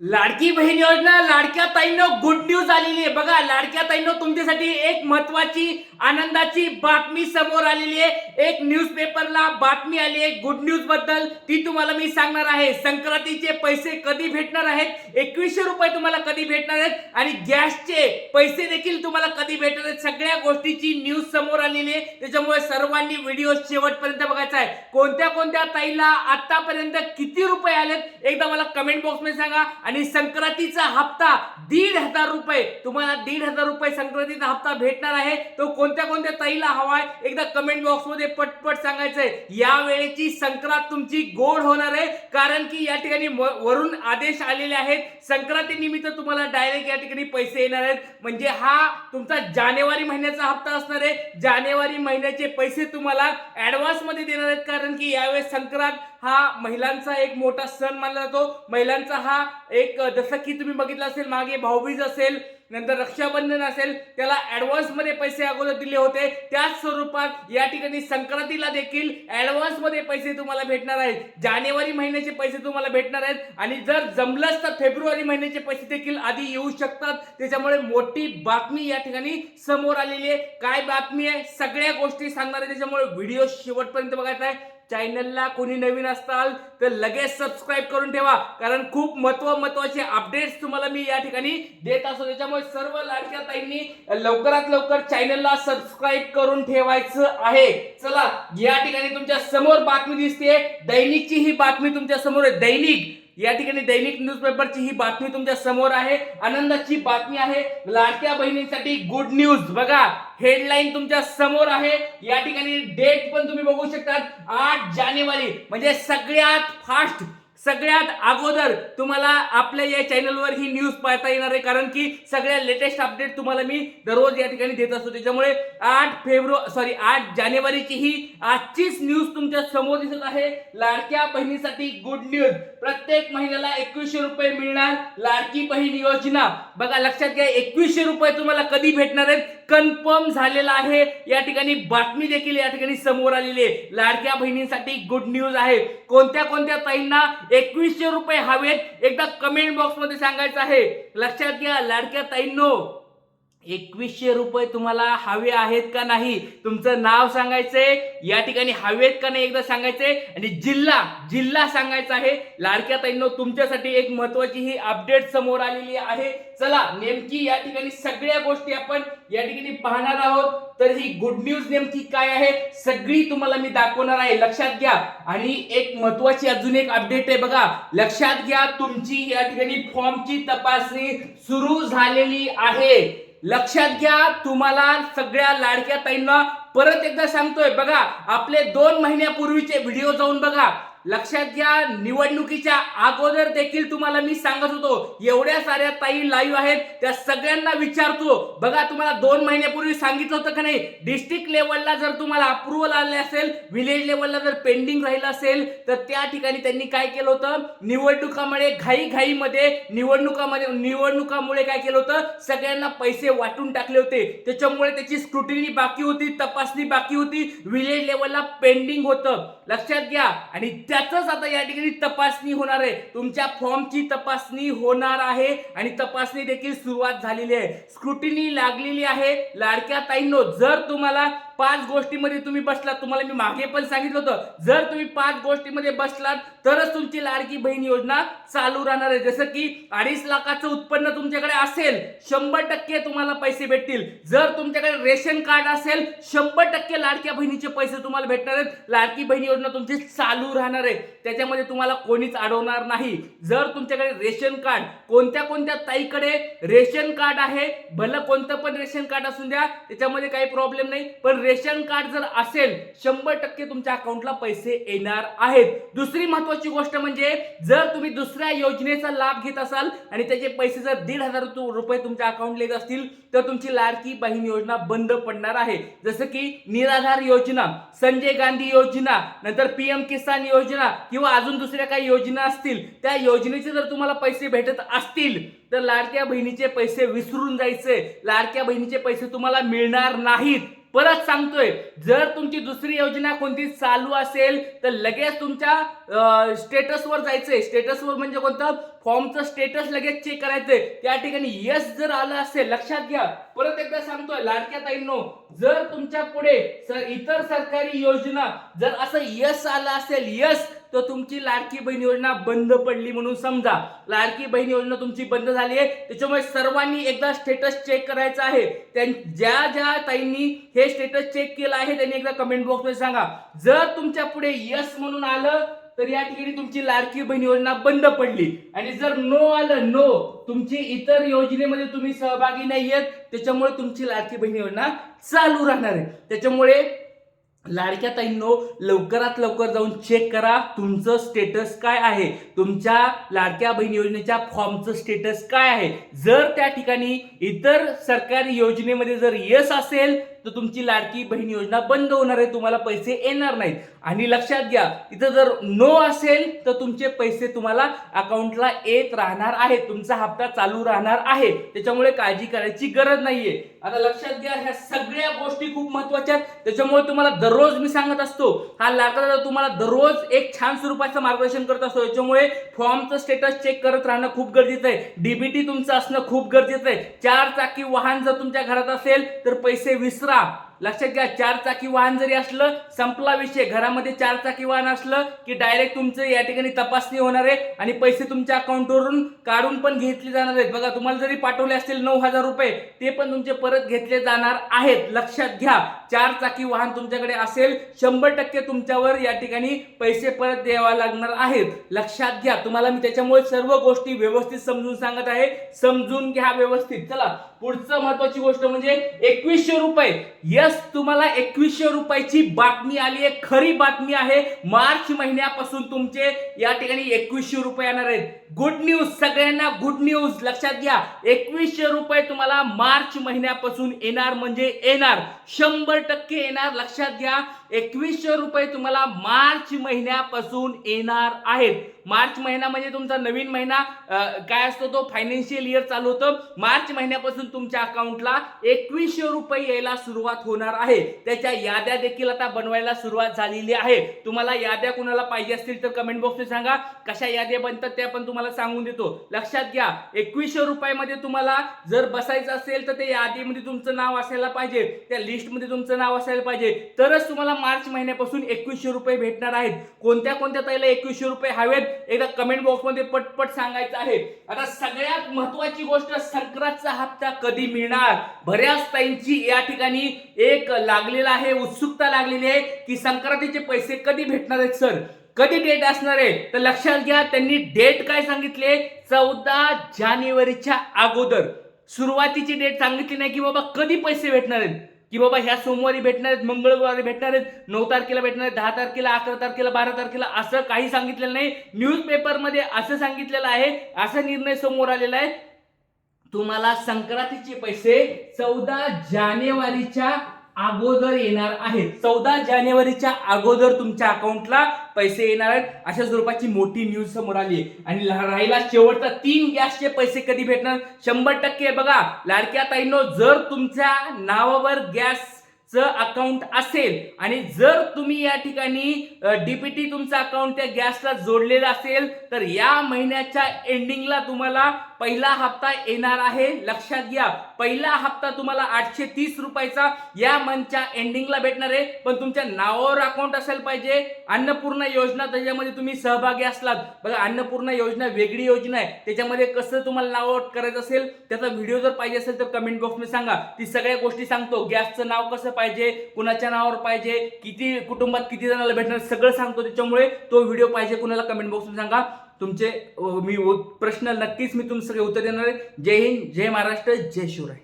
लाडकी बहीण योजना लाडक्या ताईंनो good news आलेली आहे. बघा लाडक्या ताईंनो तुमच्यासाठी एक महत्वाची आनंदाची बातमी समोर आलेली आहे. एक न्यूजपेपरला बातमी आली आहे. गुड न्यूजबद्दल ती तुम्हाला मी सांगणार आहे. संक्रांतीचे पैसे कधी भेटणार आहेत? एकवीसशे रुपये तुम्हाला कधी भेटणार आहेत? आणि गॅसचे पैसे देखील तुम्हाला कधी भेटणार आहेत? सगळ्या गोष्टीची न्यूज समोर आलेली आहे. त्याच्यामुळे सर्वांनी व्हिडिओ शेवटपर्यंत बघायचा आहे. कोणत्या कोणत्या ताईला आतापर्यंत किती रुपये आलेत? एकदा मला कमेंट बॉक्समध्ये सांगा. आणि संक्रांतीचा हप्ता दीड हजार रुपये. तुम्हाला दीड हजार रुपये संक्रांतीचा हप्ता भेटणार आहे. तो कोणत्या कोणत्या ताईला हवाय एकदा कमेंट बॉक्समध्ये पटपट सांगायचंय. या वेळेची संक्रांत तुमची गोड होणार आहे. कारण की या ठिकाणी वरून आदेश आलेले आहेत. संक्रांती निमित्त तुम्हाला डायरेक्ट या ठिकाणी पैसे येणार आहेत. म्हणजे हा तुमचा जानेवारी महिन्याचा हप्ता असणार आहे. जानेवारी महिन्याचे पैसे तुम्हाला ॲडव्हान्समध्ये देणार आहेत. कारण की यावेळेस संक्रांत हा महिलांचा एक मोठा सण मानला जातो. महिलांचा हा एक जसं की तुम्ही बघितलं असेल मागे भाऊबीज असेल नंतर रक्षाबंधन असेल त्याला ॲडव्हान्समध्ये पैसे अगोदर दिले होते. त्याच स्वरूपात या ठिकाणी संक्रांतीला देखील ॲडव्हान्समध्ये पैसे तुम्हाला भेटणार आहेत. जानेवारी महिन्याचे पैसे तुम्हाला भेटणार आहेत. आणि जर जमलंच तर फेब्रुवारी महिन्याचे पैसे देखील आधी येऊ शकतात. त्याच्यामुळे मोठी बातमी या ठिकाणी समोर आलेली आहे. काय बातमी आहे? सगळ्या गोष्टी सांगणार आहे. त्याच्यामुळे व्हिडिओ शेवटपर्यंत बघायचा आहे. चॅनलला कोणी नवीन असताल तर लगेच सबस्क्राईब करून ठेवा. कारण खूप महत्त्व महत्त्वाचे अपडेट्स तुम्हाला मी या ठिकाणी देत असतो. त्याच्यामुळे सर्व लाडक्या ताईंनी लवकरात लवकर चॅनलला सबस्क्राईब करून ठेवायचं आहे. चला या ठिकाणी तुमच्यासमोर बातमी दिसते दैनिकची ही बातमी तुमच्यासमोर आहे. दैनिक या ठिकाणी दैनिक न्यूजपेपरची ही बातमी तुमच्यासमोर आहे. आनंदाची बातमी आहे. लाडक्या बहिणींसाठी गुड न्यूज बघा हेडलाईन तुमच्यासमोर आहे. या ठिकाणी डेट पण तुम्ही बघू शकतात. आठ जानेवारी म्हणजे सगळ्यात फास्ट सगळ्यात अगोदर तुम्हाला आपल्या या चॅनलवर ही न्यूज पाहता येणार आहे. कारण की सगळ्या लेटेस्ट अपडेट तुम्हाला मी दररोज या ठिकाणी देत असतो. त्याच्यामुळे आठ फेब्रुवारी सॉरी आठ जानेवारीची ही आजचीच न्यूज तुमच्यासमोर दिसत आहे. लाडक्या बहिणीसाठी गुड न्यूज प्रत्येक महिन्याला एकवीसशे रुपये मिळणार लाडकी बहीण योजना. बघा लक्षात घ्या एकवीसशे रुपये तुम्हाला कधी भेटणार आहेत? कन्फर्म झालेला आहे. या ठिकाणी बातमी देखील या ठिकाणी समोर आलेली आहे. लाडक्या बहिणींसाठी गुड न्यूज आहे. कोणत्या कोणत्या ताईंना एकवीसशे रुपये हवेत? एकदा कमेंट बॉक्समध्ये सांगायचं आहे. लक्षात घ्या लाडक्या ताईंनो. एकवीसशे रुपये तुम्हाला हवे आहेत का नाही? तुमचं नाव सांगायचंय या ठिकाणी हवेत का नाही एकदा सांगायचंय आणि जिल्हा जिल्हा सांगायचा आहे. लाडक्या ताईंनो तुमच्यासाठी एक महत्वाची ही अपडेट समोर आलेली आहे. चला नेमकी या ठिकाणी सगळ्या गोष्टी आपण या ठिकाणी पाहणार आहोत. तर ही गुड न्यूज नेमकी काय आहे सगळी तुम्हाला मी दाखवणार आहे. लक्षात घ्या. आणि एक महत्वाची अजून एक अपडेट आहे बघा. लक्षात घ्या तुमची या ठिकाणी फॉर्मची तपासणी सुरू झालेली आहे. लक्षात घ्या तुम्हाला सगळ्या लाडक्या ताईंना परत एकदा सांगतोय बघा आपले दोन महिन्यापूर्वीचे व्हिडिओ जाऊन बघा. लक्षात घ्या निवडणुकीच्या अगोदर देखील तुम्हाला मी सांगत होतो एवढ्या साऱ्या ताई लाईव्ह आहेत त्या सगळ्यांना विचारतो. बघा तुम्हाला दोन महिन्यापूर्वी सांगितलं होतं का नाही? डिस्ट्रिक्ट लेवलला जर तुम्हाला अप्रुव्हल आले असेल विलेज लेवलला जर पेंडिंग राहिलं असेल तर त्या ठिकाणी त्यांनी काय केलं होतं? निवडणुकामुळे घाई घाईमध्ये निवडणुकामध्ये निवडणुकामुळे काय केलं होतं? सगळ्यांना पैसे वाटून टाकले होते. त्याच्यामुळे त्याची स्क्रुटिनी बाकी होती तपासणी बाकी होती. विलेज लेवलला पेंडिंग होतं. लक्षात घ्या. आणि त्याचंच आता या ठिकाणी तपासणी होणार आहे. तुमच्या फॉर्मची तपासणी होणार आहे आणि तपासणी देखील सुरुवात झालेली आहे. स्क्रुटिनी लागलेली आहे. लाडक्या ताईंनो जर तुम्हाला पाच गोष्टीमध्ये तुम्ही बसलात. तुम्हाला मी मागे पण सांगितलं होतं. जर तुम्ही पाच गोष्टीमध्ये बसलात तरच तुमची लाडकी बहीण योजना चालू राहणार आहे. जसं की अडीच लाखाचं उत्पन्न तुमच्याकडे असेल शंभर टक्के तुम्हाला पैसे भेटतील. जर तुमच्याकडे रेशन कार्ड असेल शंभर टक्के लाडक्या बहिणीचे पैसे तुम्हाला भेटणार आहेत. लाडकी बहीण योजना तुमची चालू राहणार आहे. त्याच्यामध्ये तुम्हाला कोणीच अडवणार नाही. जर तुमच्याकडे रेशन कार्ड कोणत्या कोणत्या ताईकडे रेशन कार्ड आहे भलं कोणतं पण रेशन कार्ड असून द्या त्याच्यामध्ये काही प्रॉब्लेम नाही. पण रेशन कार्ड जर असेल शंभर टक्के तुमच्या अकाउंटला पैसे येणार आहेत. दुसरी महत्वाची गोष्ट म्हणजे जर तुम्ही दुसऱ्या योजनेचा लाभ घेत असाल आणि त्याचे पैसे जर दीड हजार रुपये तुमच्या अकाउंटला येत असतील तर तुमची लाडकी बहीण योजना बंद पडणार आहे. जसं की निराधार योजना संजय गांधी योजना नंतर पीएम किसान योजना किंवा अजून दुसऱ्या काही योजना असतील त्या योजनेचे जर तुम्हाला पैसे भेटत असतील तर लाडक्या बहिणीचे पैसे विसरून जायचे. लाडक्या बहिणीचे पैसे तुम्हाला मिळणार नाहीत. परत सांगतोय जर तुमची दुसरी योजना कोणती चालू असेल तर लगेच तुमच्या स्टेटसवर जायचंय. स्टेटसवर म्हणजे कोणतं? फॉर्मचं स्टेटस लगेच चेक करायचंय. त्या ठिकाणी यस जर आलं असेल लक्षात घ्या. परत एकदा सांगतोय लाडक्या ताईंनो जर तुमच्यापुढे सर इतर सरकारी योजना जर असं यस आलं असेल यस तर तुमची लाडकी बहीण योजना बंद पडली म्हणून समजा. लाडकी बहीण योजना तुमची बंद झाली आहे. त्याच्यामुळे सर्वांनी एकदा स्टेटस चेक करायचं आहे. त्यां ज्या ज्या ताईंनी हे स्टेटस चेक केलं आहे त्यांनी एकदा कमेंट बॉक्समध्ये सांगा. जर तुमच्यापुढे यस म्हणून आलं तर या ठिकाणी तुमची लाडकी बहीण योजना बंद पडली. आणि जर नो आलं नो तुमची इतर योजनेमध्ये तुम्ही सहभागी नाही आहेत त्याच्यामुळे तुमची लाडकी बहीण योजना चालू राहणार आहे. त्याच्यामुळे लाडक्या ताईंनो लवकरात लवकर जाऊन चेक करा तुमचं स्टेटस काय आहे? तुमच्या लाडक्या बहीण योजनेच्या फॉर्मचं स्टेटस काय आहे? जर त्या ठिकाणी इतर सरकारी योजनेमध्ये जर यस असेल तर तुमची लाडकी बहीण योजना बंद होणार आहे तुम्हाला पैसे येणार नाहीत. आणि लक्षात घ्या इथं जर नो असेल तर तुमचे पैसे तुम्हाला अकाउंटला येत राहणार आहे तुमचा हप्ता चालू राहणार आहे. त्याच्यामुळे काळजी करायची गरज नाहीये. आता लक्षात घ्या ह्या सगळ्या गोष्टी खूप महत्त्वाच्या आहेत. त्याच्यामुळे तुम्हाला दर दररोज मी सांगत असतो हा लागला तुम्हाला दररोज एक छान स्वरूपाचं मार्गदर्शन करत असतो. याच्यामुळे फॉर्मचं स्टेटस चेक करत राहणं खूप गरजेचं आहे. डीबीटी तुमचं असणं खूप गरजेचं आहे. चार चाकी वाहन जर तुमच्या घरात असेल तर पैसे विसरा. लक्षात घ्या चार चाकी वाहन जरी असलं संपला विषय. घरामध्ये चार चाकी वाहन असलं की डायरेक्ट तुमचं या ठिकाणी तपासणी होणार आहे आणि पैसे तुमच्या अकाउंटवरून काढून पण घेतले जाणार आहेत. बघा तुम्हाला जरी पाठवले असतील नऊ हजार रुपये ते पण तुमचे परत घेतले जाणार आहेत. लक्षात घ्या चार चाकी वाहन तुमच्याकडे असेल शंभर टक्के तुमच्यावर या ठिकाणी पैसे परत द्यावा लागणार आहेत. लक्षात घ्या तुम्हाला मी त्याच्यामुळे सर्व गोष्टी व्यवस्थित समजून सांगत आहे. समजून घ्या व्यवस्थित. चला पुढचं महत्वाची गोष्ट म्हणजे एकवीसशे रुपये. यस तुम्हाला एकवीसशे रुपयाची बातमी आली आहे. खरी बातमी आहे मार्च महिन्यापासून तुमचे या ठिकाणी एकवीसशे रुपये येणार आहेत. गुड न्यूज सगळ्यांना गुड न्यूज लक्षात घ्या एकवीसशे रुपये तुम्हाला मार्च महिन्यापासून येणार म्हणजे येणार. शंभर टक्के येणार लक्षात घ्या. एकवीसशे रुपये तुम्हाला मार्च महिन्यापासून येणार आहेत. मार्च महिना म्हणजे तुमचा नवीन महिना. काय असतो तो? फायनान्शियल इयर चालू होतं. मार्च महिन्यापासून तुमच्या अकाउंटला एकवीसशे रुपये यायला सुरुवात होणार आहे. त्याच्या याद्या देखील आता बनवायला सुरुवात झालेली आहे. तुम्हाला याद्या कुणाला पाहिजे असतील तर कमेंट बॉक्समध्ये सांगा. कशा याद्या बनतात त्या पण तुम्हाला सांगून देतो. लक्षात घ्या एकवीसशे रुपयामध्ये तुम्हाला जर बसायचं असेल तर ते यादीमध्ये तुमचं नाव असायला पाहिजे त्या लिस्टमध्ये तुमचं नाव असायला पाहिजे. तरच तुम्हाला मार्च महिन्यापासून एकवीसशे रुपये भेटणार आहेत. कोणत्या कोणत्या ताईला एकवीसशे रुपये हवेत? एकदा कमेंट बॉक्समध्ये पटपट सांगायचं आहे. आता सगळ्यात महत्वाची गोष्ट संक्रांतचा हप्ता कधी मिळणार? बऱ्याच ताईंची या ठिकाणी एक लागलेला आहे उत्सुकता लागलेली आहे की संक्रांतीचे पैसे कधी भेटणार आहेत सर? कधी डेट असणार आहे? तर लक्षात घ्या त्यांनी डेट काय सांगितले? चौदा जानेवारीच्या अगोदर. सुरुवातीची डेट सांगितली नाही की बाबा कधी पैसे भेटणार आहेत? की बाबा ह्या सोमवारी भेटणार आहेत मंगळवारी भेटणार आहेत नऊ तारखेला भेटणार आहेत दहा तारखेला अकरा तारखेला बारा तारखेला असं काही सांगितलेलं नाही. न्यूजपेपरमध्ये असं सांगितलेलं आहे असा निर्णय समोर आलेला आहे. तुम्हाला संक्रांतीचे पैसे चौदा जानेवारीच्या अगोदर येणार आहेत. चौदा जानेवारीच्या अगोदर तुमच्या अकाउंटला पैसे येणार आहेत. अशा स्वरूपाची मोठी न्यूज समोर आली आहे. आणि राहिला शेवटचा तीन गॅसचे पैसे कधी भेटणार? शंभर टक्के बघा. लाडक्या ताईंनो जर तुमच्या नावावर गॅस च अकाउंट असेल आणि जर तुम्ही या ठिकाणी डीपीटी तुमचं अकाउंट त्या गॅसला जोडलेलं असेल तर या महिन्याच्या एंडिंगला तुम्हाला पहिला हप्ता येणार आहे. लक्षात घ्या. पहिला हप्ता तुम्हाला आठशे तीस रुपयाचा या मंथच्या एंडिंगला भेटणार आहे. पण तुमच्या नावावर अकाउंट असायला पाहिजे. अन्नपूर्णा योजना त्याच्यामध्ये तुम्ही सहभागी असलात. बघा अन्नपूर्णा योजना वेगळी योजना आहे. त्याच्यामध्ये कसं तुम्हाला नाव करायचं असेल त्याचा व्हिडिओ जर पाहिजे असेल तर कमेंट बॉक्समध्ये सांगा. ती सगळ्या गोष्टी सांगतो. गॅसचं नाव कसं पाहिजे कुणाच्या नावावर पाहिजे किती कुटुंबात किती जणांना भेटणार सगळं सांगतो. त्याच्यामुळे तो व्हिडिओ पाहिजे कुणाला कमेंट बॉक्समध्ये सांगा. तुमचे मी प्रश्न नक्कीच मी तुमचं उत्तर देणार आहे. जय हिंद जय महाराष्ट्र जय शिवराय.